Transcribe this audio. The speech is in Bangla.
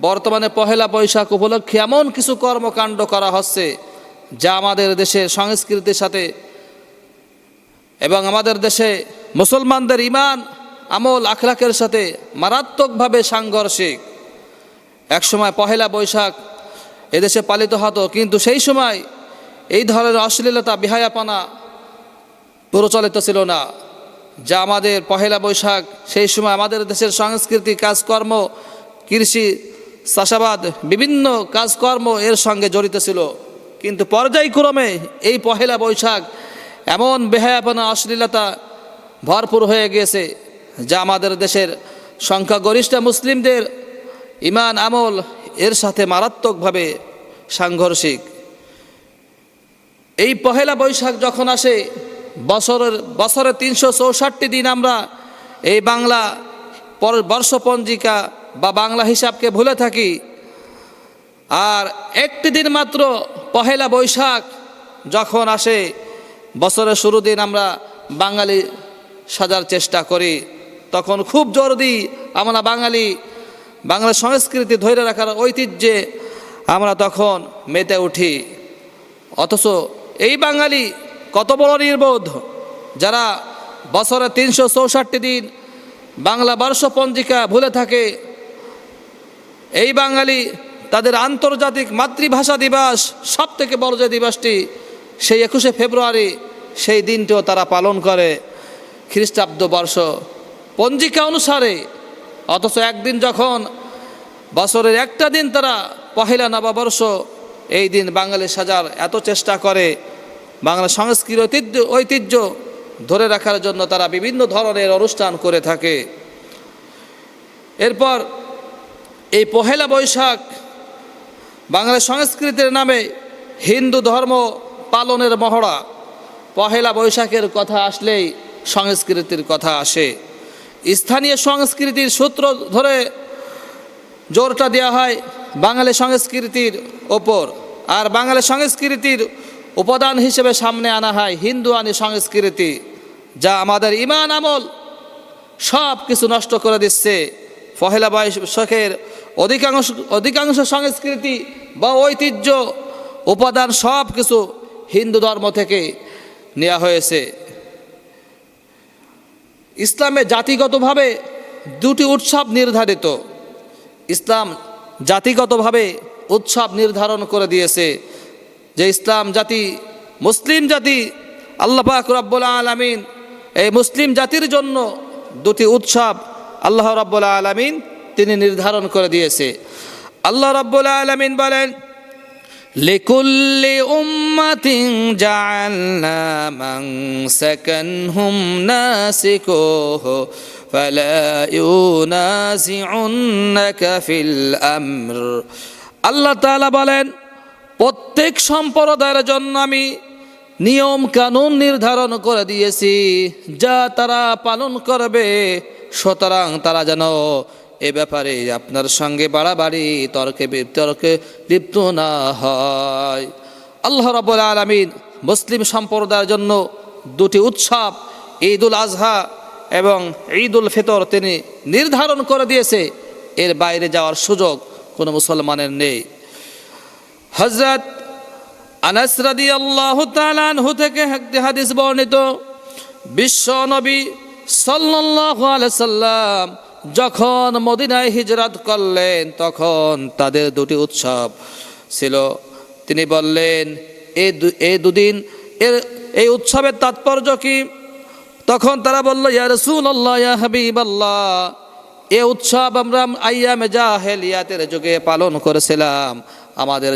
বর্তমানে পহেলা বৈশাখ উপলক্ষে এমন কিছু কর্মকাণ্ড করা হচ্ছে যা আমাদের দেশের সংস্কৃতির সাথে এবং আমাদের দেশে মুসলমানদের ইমান, আমল, আখলাকের সাথে মারাত্মকভাবে সাংঘর্ষিক। একসময় পহেলা বৈশাখ এদেশে পালিত হতো, কিন্তু সেই সময় এই ধরনের অশ্লীলতা, বিহায়াপনা প্রচলিত ছিল না, যা আমাদের পহেলা বৈশাখ, সেই সময় আমাদের দেশের সংস্কৃতি কাজকর্ম, কৃষি চাষাবাদ, বিভিন্ন কাজকর্ম এর সঙ্গে জড়িত ছিল। কিন্তু পর্যায়ক্রমে এই পহেলা বৈশাখ এমন বেহায়াপনা, অশ্লীলতা ভরপুর হয়ে গিয়েছে, যা আমাদের দেশের সংখ্যাগরিষ্ঠ মুসলিমদের ইমান, আমল এর সাথে মারাত্মকভাবে সাংঘর্ষিক। এই পহেলা বৈশাখ যখন আসে, বছরের, বছরে তিনশো চৌষট্টি দিন আমরা এই বাংলা পর- বর্ষপঞ্জিকা বা বাংলা হিসাবকে ভুলে থাকি। আর একটি দিন মাত্র পহেলা বৈশাখ যখন আসে, বছরের শুরু দিন আমরা বাঙালি সাজার চেষ্টা করি। তখন খুব জরুরি আমরা বাঙালি, বাংলা সংস্কৃতি ধরে রাখার ঐতিহ্যে আমরা তখন মেতে উঠি। অথচ এই বাঙালি কত বড় নির্বোধ, যারা বছরে তিনশো চৌষট্টি দিন বাংলা বর্ষ পঞ্জিকা ভুলে থাকে এই বাঙালি তাদের আন্তর্জাতিক মাতৃভাষা দিবস সব থেকে বড় যে দিবসটি, সেই একুশে ফেব্রুয়ারি, সেই দিনটিও তারা পালন করে। খ্রিস্টাব্দ বর্ষ পঞ্জিকা অনুসারে, অথচ একদিন যখন বছরের একটা দিন তারা পহেলা নববর্ষ, এই দিন বাঙালি সাজার এত চেষ্টা করে, বাংলা সংস্কৃতি ঐতিহ্য ঐতিহ্য ধরে রাখার জন্য তারা বিভিন্ন ধরনের অনুষ্ঠান করে থাকে। এরপর এই পহেলা বৈশাখ বাংলা সংস্কৃতির নামে হিন্দু ধর্ম পালনের মহড়া। পহেলা বৈশাখের কথা আসলেই সংস্কৃতির কথা আসে। স্থানীয় সংস্কৃতির সূত্র ধরে জোরটা দেওয়া হয় বাঙালি সংস্কৃতির ওপর। আর বাঙালি সংস্কৃতির উপাদান হিসেবে সামনে আনা হয় হিন্দু আনি সংস্কৃতি, যা আমাদের ইমান আমল সব কিছু নষ্ট করে দিচ্ছে। পহেলা বৈশাখের অধিকাংশ অধিকাংশ সংস্কৃতি বা ঐতিহ্য উপাদান সব কিছু হিন্দু ধর্ম থেকে নেওয়া হয়েছে। ইসলামে জাতিগতভাবে দুটি উৎসব নির্ধারিত। ইসলাম জাতিগতভাবে উৎসব নির্ধারণ করে দিয়েছে যে ইসলাম জাতি মুসলিম জাতি, আল্লাহ পাক আলমিন এই মুসলিম জাতির জন্য দুটি উৎসব আল্লাহ রব্বুল আলমিন তিনি নির্ধারণ করে দিয়েছে আল্লাহ রব্বুল আলমিন বলেন لكل أمة جعلنا منسكا هم ناسكوه فلا ينازعنك في الأمر আল্লাহ তাআলা বলেন প্রত্যেক সম্প্রদায়ের জন্য আমি নিয়ম কানুন নির্ধারণ করে দিয়েছি যা তারা পালন করবে সুতরাং তারা যেন এ ব্যাপারে আপনার সঙ্গে বাড়াবাড়ি, তর্কে বিতর্কে লিপ্ত না হয়। আল্লাহ রাব্বুল আলামিন মুসলিম সম্প্রদায়ের জন্য দুটি উৎসব ঈদ উল আজহা এবং ঈদ উল ফিতর তিনি নির্ধারণ করে দিয়েছে। এর বাইরে যাওয়ার সুযোগ কোনো মুসলমানের নেই। হজরত আনাস রাদিয়াল্লাহু তাআলা আনহু থেকে হাদিস বর্ণিত, বিশ্ব নবী সাল্লাল্লাহু আলাইহি সাল্লাম যখন মদিনায় হিজরত করলেন, তখন তাদের দুটি উৎসব ছিল। তিনি বললেন এই দুদিন এর, এই উৎসবের তাৎপর্য কি? তখন তারা বলল, ইয়া রাসূলুল্লাহ, ইয়া হাবিবাল্লাহ, এ উৎসব আমরা আইয়ামে জাহেলিয়াতের যুগে পালন করেছিলাম। আমাদের